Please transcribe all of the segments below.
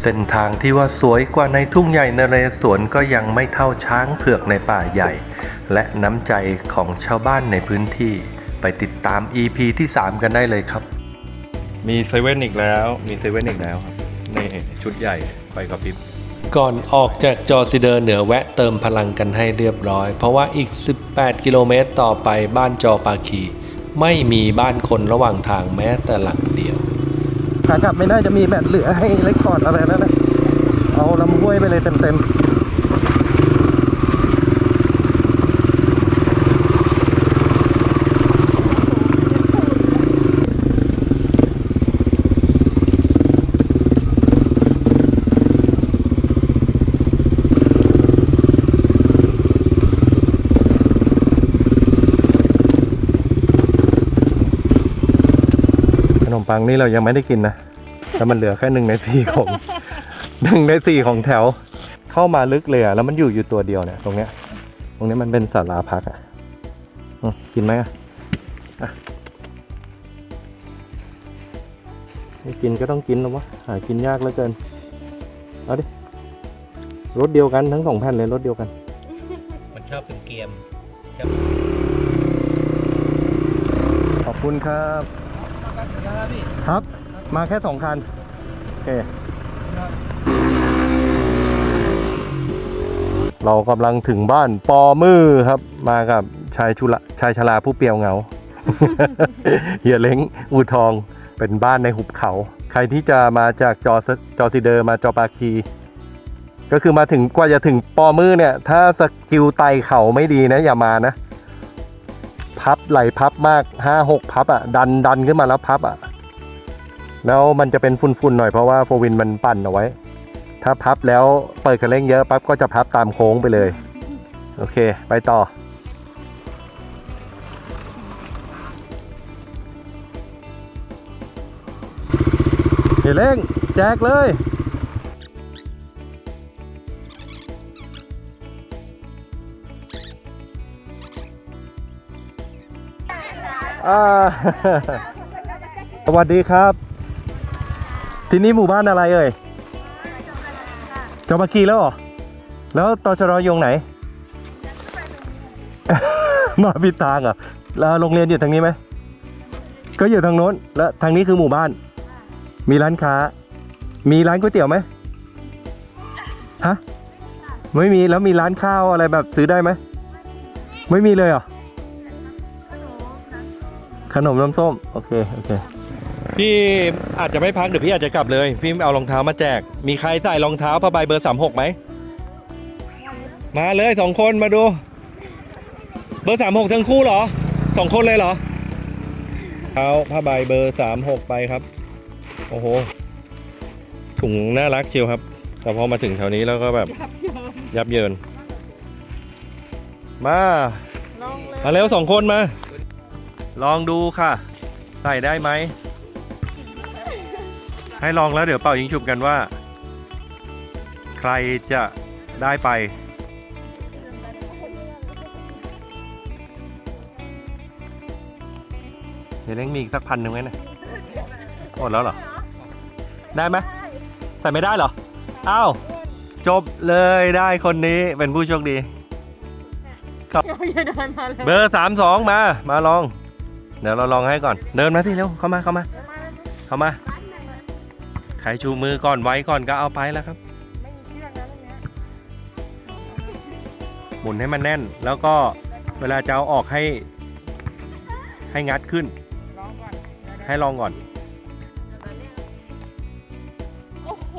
เส้นทางที่ว่าสวยกว่าในทุ่งใหญ่นเรศวรก็ยังไม่เท่าช้างเผือกในป่าใหญ่ และน้ำใจของชาวบ้านในพื้นที่ ไปติดตาม EP ที่ 3 กันได้เลยครับ มีเซเว่นอีกแล้ว มีเซเว่นอีกแล้วครับนี่ชุดใหญ่ไปกับปิ๊บก่อนออกจากจอร์ซิเดอร์เหนือแวะเติมพลังกันให้เรียบร้อย เพราะว่าอีก 18 กิโลเมตรต่อไปบ้านจอปาคี ไม่มีบ้านคนระหว่างทางแม้แต่หลังเดียว ขากลับไม่น่าจะมีแบตเหลือให้เล็กคอร์ดอะไรแล้วนะเอาลำห้วยไปเลยเต็มๆ มปังนี่เรายังไม่ได้กินนะแต่มันเหลือแค่หนึ่งในสี่ของหนึ่งในสี่ของแถว เข้ามาลึกเลยอะแล้วมันอยู่อยู่ตัวเดียวเนี่ยตรงเนี้ย ตรงนี้มันเป็นศาลาพักอะอืมกินไหมอะอะไม่กินก็ต้องกินแล้ววะหากินยากเหลือเกิน เอาดิรถเดียวกันทั้งสองแผ่นเลยรถเดียวกัน มันชอบเป็นเกมขอบคุณครับ ครับ มาแค่สองคัน โอเค เรากำลังถึงบ้านปอมือครับ มากับชายชุละชายชราผู้เปรียวเหงา เฮียเล้งอูทองเป็นบ้านในหุบเขา ใครที่จะมาจากจอซจอซีเดอร์มาจอปาคีก็คือมาถึงกว่าจะถึงปอมือเนี่ย ถ้าสกิลไต่เขาไม่ดีนะ อย่ามานะ พับไหลพับมากห้าหกพับอะ ดันดันขึ้นมาแล้วพับอะ แล้วมันจะเป็นฝุ่นๆหน่อยเพราะว่าโฟวินมันปั่นเอาไว้ ถ้าพับแล้วเปิดคันเร่งเยอะปั๊บก็จะพับตามโค้งไปเลย โอเค ไปต่อเฮเร่งแจกเลยสวัสดีครับ ที่นี่หมู่บ้านอะไรเอ่ยจอมกีแล้วเหรอ แล้วตชรอยงไหนมาผิดทางเหรอะแล้วโรงเรียนอยู่ทางนี้ไหม ก็อยู่ทางโน้น แล้วทางนี้คือหมู่บ้าน มีร้านค้า มีร้านก๋วยเตี๋ยวไหมฮะ ไม่มี แล้วมีร้านข้าวอะไรแบบซื้อได้ไหม ไม่มีเลยเหรอ ขนมน้ำส้ม โอเค โอเค พี่อาจจะไม่พักเดี๋ยวพี่อาจจะกลับเลย พี่เอารองเท้ามาแจก มีใครใส่รองเท้าผ้าใบเบอร์สามหกไหม มาเลยสองคนมาดู เบอร์สามหกทั้งคู่เหรอสองคนเลยเหรอเอาผ้าใบเบอร์สามหกไปครับ โอ้โห ถุงน่ารักเชียวครับ แต่พอมาถึงแถวนี้แล้วก็แบบยับเยิน มามาเร็วสองคนมา ลองดูค่ะ ใส่ได้ไหม ให้ลองแล้วเดี๋ยวเป่ายิงฉุบกันว่า ใครจะได้ไป เดี๋ยวเล้งมีอีกสักพันหนึ่งไหมเนี่ยหมดแล้วเหรอ ได้ไหมใส่ไม่ได้เหรอ อ้าว จบเลยได้คนนี้เป็นผู้โชคดีอย่าเดินมาเลยเบอร์สามสองมา มาลอง เดี๋ยวเราลองให้ก่อน เดินมาที่เร็ว เข้ามา เข้ามา เข้ามา ใครชูมือก่อนไว้ก่อนก็เอาไปแล้วครับ ไม่มีเชือกนะตรงเนี้ยหมุนให้มันแน่น แล้วก็เวลาจะเอาออกให้ ให้งัดขึ้นร้องก่อนให้ลองก่อน โอ้โห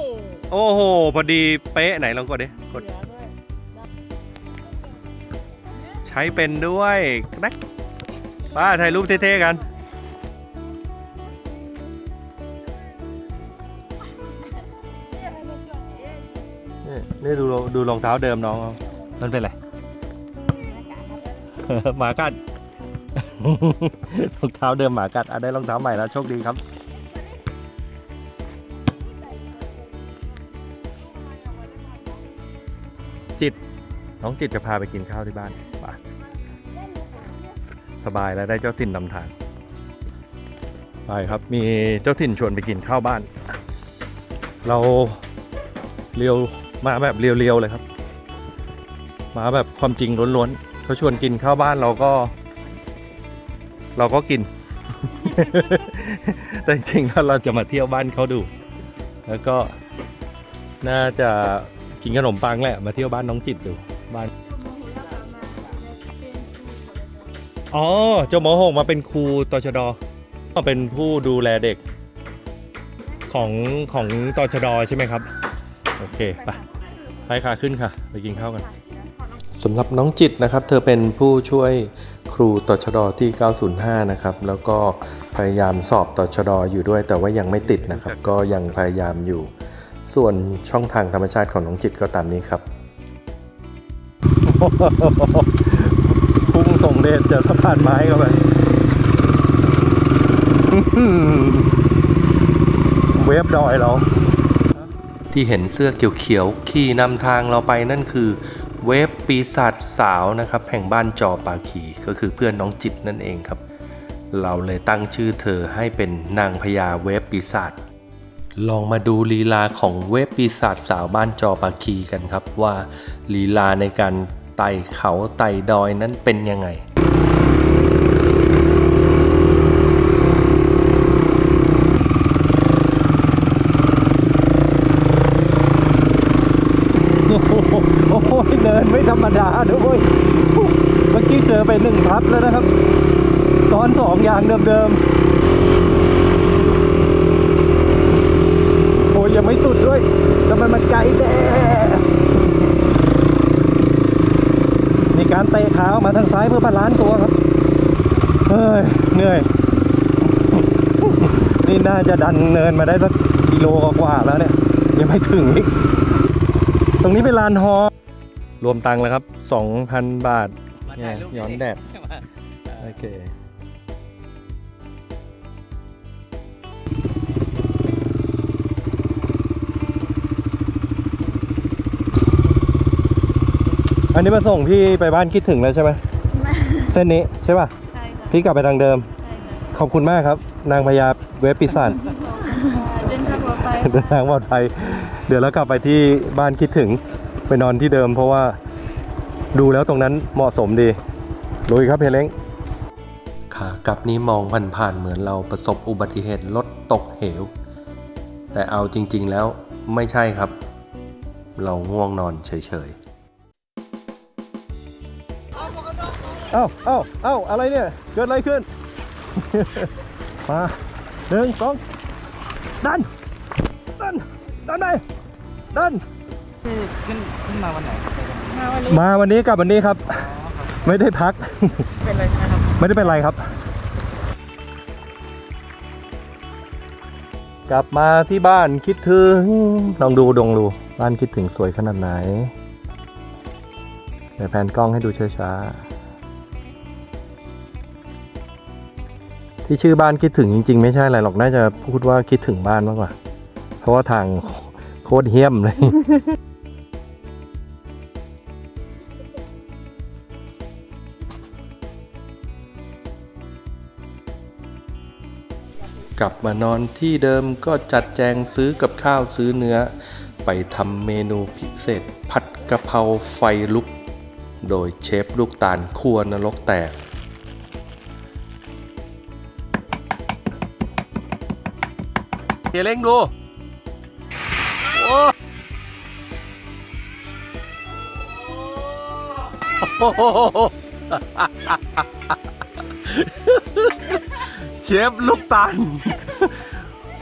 โอ้โห พอดีเป๊ะไหนลองกดดิกด เหลือด้วยใช้เป็นด้วยนะป้าถ่ายรูปเท่ๆกัน นี่นี่ดูดูรองเท้าเดิมน้องเขามันเป็นไร หมากัด รองเท้าเดิมหมากัดอะได้รองเท้าใหม่แล้วโชคดีครับ จิต น้องจิตจะพาไปกินข้าวที่บ้านไปสบายแล้วได้เจ้าถิ่นนำทาง ไปครับมีเจ้าถิ่นชวนไปกินข้าวบ้าน เราเรียว มาแบบเรียวๆเลยครับ มาแบบความจริงล้วนๆเขาชวนกินข้าวบ้านเราก็ เราก็กิน แต่จริงๆแล้วเราจะมาเที่ยวบ้านเขาดู แล้วก็น่าจะกินขนมปังแหละมาเที่ยวบ้านน้องจิตดูบ้านอ๋อเจ้าหมอหงมาเป็นครูตชดก็เป็นผู้ดูแลเด็กของของตชดใช่ไหมครับ โอเคไป ไปค่ะขึ้นค่ะ ไปกินข้าวกันสำหรับน้องจิตนะครับ เธอเป็นผู้ช่วยครูตชดที่ 905 นะครับ แล้วก็พยายามสอบตชดอยู่ด้วย แต่ว่ายังไม่ติดนะครับ ก็ยังพยายามอยู่ ส่วนช่องทางธรรมชาติของน้องจิตก็ตามนี้ครับพุ่งส่งเดชเจอสะพานไม้เข้าไปเวฟดอยเรา ที่เห็นเสื้อเขียวๆขี่นำทางเราไปนั่นคือ เวฟปีศาจสาวนะครับแห่งบ้านจอปาขีก็คือเพื่อนน้องจิตนั่นเองครับ เราเลยตั้งชื่อเธอให้เป็นนางพญาเวฟปีศาจลองมาดูลีลาของเวฟปีศาจสาวบ้านจอปาคีกันครับว่าลีลาในการไต่เขาไต่ดอยนั้นเป็นยังไง โอ้โหโอ้โหเดาด้วยเมื่อกี้เจอไปหนึ่งพับแล้วนะครับซ้อนสองอย่างเดิมๆโอ้ยยังไม่สุดด้วยทำไมมันไกลแน่มีการเตะขาออกมาทางซ้ายเพื่อบาลานตัวครับเฮ้ยเหนื่อย นี่น่าจะดันเนินมาได้สักกิโลกว่าแล้วเนี่ย ยังไม่ถึงอีก ตรงนี้เป็นลานฮอ รวมตังค์แล้วครับ 2,000 บาทเนี่ยย้อนแดด โอเค อันนี้มาส่งพี่ไปบ้านคิดถึงแล้วใช่ไหมเส้นนี้ใช่ป่ะ ใช่ค่ะพี่กลับไปทางเดิม ใช่ค่ะขอบคุณมากครับ นางพญาเวฟปิสันเดินทางต่อไปเดินทางปลอดภัย เดี๋ยวเรากลับไปที่บ้านคิดถึง ไปนอนที่เดิมเพราะว่าดูแล้วตรงนั้นเหมาะสมดีลุยครับเฮยเล้งขากลับนี้มองผ่านๆเหมือนเราประสบอุบัติเหตุรถตกเหว แต่เอาจริง ๆแล้วไม่ใช่ครับ เราง่วงนอนเฉยๆ เอ้าเอ้าเอ้าอะไรเนี่ย เกิดอะไรขึ้น มาหนึ่งสองดันดันดันไปดัน ขึ้นขึ้นมาวันไหนมาวันนี้มาวันนี้กลับวันนี้ครับไม่ได้พัก เป็นอะไรนะครับ ไม่ได้เป็นไรครับ กลับมาที่บ้านคิดถึงลองดูดงดูบ้านคิดถึงสวยขนาดไหนเดี๋ยวแผนกล้องให้ดูช้าๆที่ชื่อบ้านคิดถึงจริง ๆ ไม่ใช่อะไรหรอกน่าจะพูดว่าคิดถึงบ้านมากกว่า เพราะว่าทางโคตรเฮี้ยมเลย กลับมานอนที่เดิมก็จัดแจงซื้อกับข้าวซื้อเนื้อ ไปทำเมนูพิเศษ ผัดกะเพราไฟลุก โดยเชฟลูกตาลครัวนรกแตกเฮียเล้งดู โอ้โห เชฟลูกตาล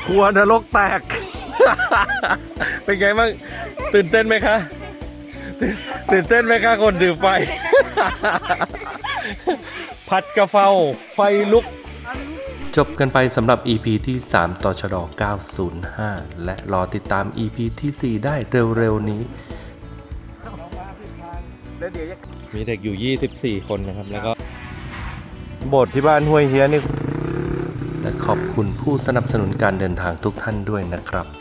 ครัวนรกแตก เป็นไงบ้างตื่นเต้นไหมคะตื่นตื่นเต้นไหมคะคนถือไฟ ผัดกะเพราไฟลุก จบกันไปสำหรับ EP ที่ 3ตชด905 และรอติดตาม EP ที่ 4 ได้เร็ว ๆ นี้ มีเด็กอยู่ 24 คนนะครับ แล้วก็ โบสถ์ที่บ้านห้วยเฮียนี่ และขอบคุณผู้สนับสนุนการเดินทางทุกท่านด้วยนะครับ